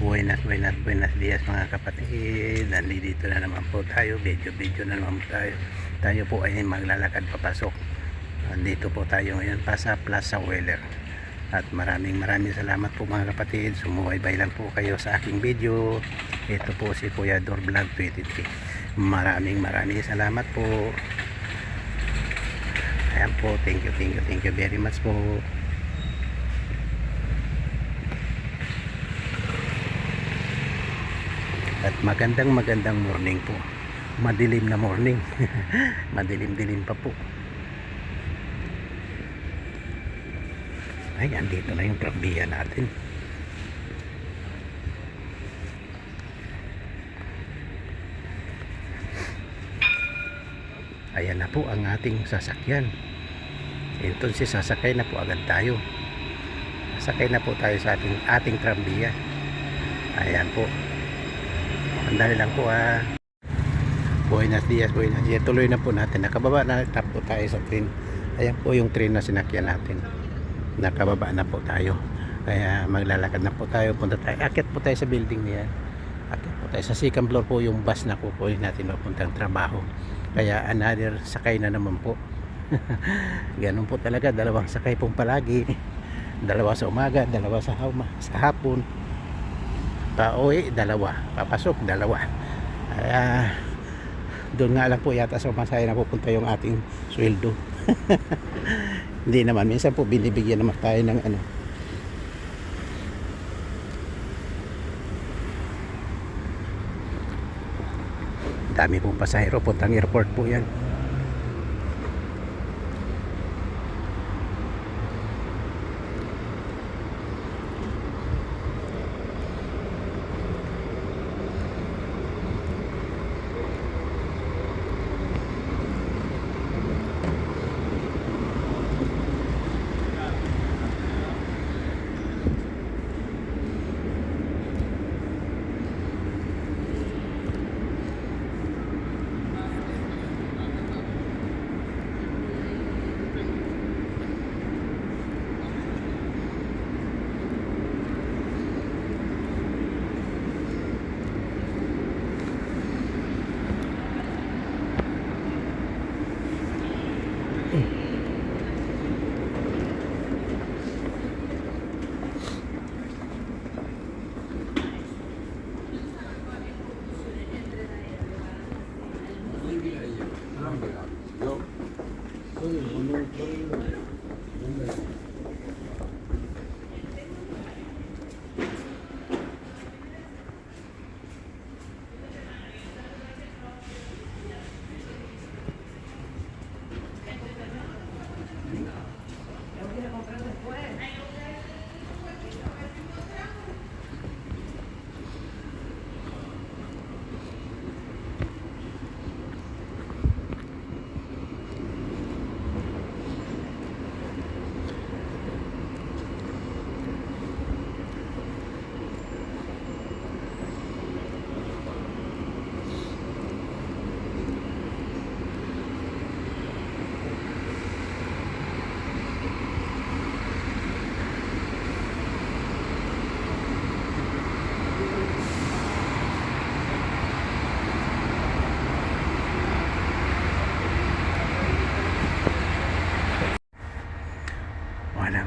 Buenas, buenas, buenas días mga kapatid. Nandito na naman po tayo. Video-video na naman tayo. Tayo po ay maglalakad papasok. Nandito po tayo ngayon pa sa Plaza Weller. At maraming maraming salamat po mga kapatid. Sumubaybay lang po kayo sa aking video. Ito po si Kuya Dor Vlog 23. Maraming maraming salamat po. Ayan po. Thank you, thank you, thank you very much po. At magandang magandang morning po. Madilim na morning. Madilim-dilim pa po. Ay, andito na yung trabiya natin. Ayan na po ang ating sasakyan. Entonces sasakay na po agad tayo. Sasakay na po tayo sa ating, ating trambiya. Ayan po. Andali lang po ah. Buenos dias, buenos dias. Tuloy na po natin. Nakababa na po tayo sa train. Ayan po yung train na sinakyan natin. Nakababa na po tayo. Kaya maglalakad na po tayo. Punta tayo. Akit po tayo sa building niya. Akit po tayo. Sa second floor po yung bus na kukunin natin papuntang trabaho. Kaya another sakay na naman po. Ganun po talaga. Dalawang sakay pong palagi. Dalawa sa umaga, dalawa sa, hama, sa hapon pauwi dalawa. Papasok dalawa. Kaya doon nga lang po yata sa masaya na pupunta yung ating sweldo. Hindi naman. Minsan po binibigyan naman tayo ng ano. Dami pong pasahero. Puntang airport po yan Thank you.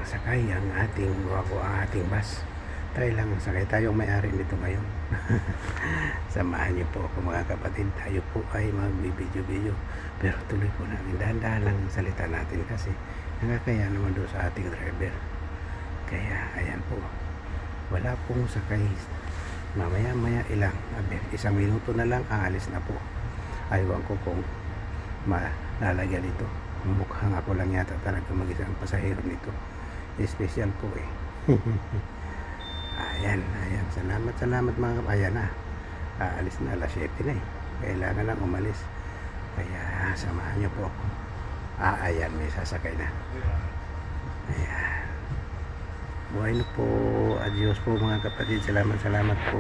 Sakay ang ating wago ang ating bus. Tayo lang ang sakay tayo may-ari nito ngayon. Samahan niyo po ako mga kapatid. Tayo po ay magbibideo-video pero tuloy po namin dahan-dahan lang ang salita natin kasi nakakaya naman doon sa ating driver. Kaya ayan po. Wala pong sakay. Mamaya maya ilang abe, isang minuto na lang aalis na po. Aywan ko kung malalagyan ito. Mukhang ako lang yata talaga mag-isang pasahero nito special po eh. Ayan ayan. Salamat salamat mga kap ayan na. Aalis na alas 7 na eh. Kailangan lang umalis. Kaya samahan niyo po ako. Ah ayan may sasakay na. Ayan. Buhay na po. Adios po mga kapatid. Salamat salamat po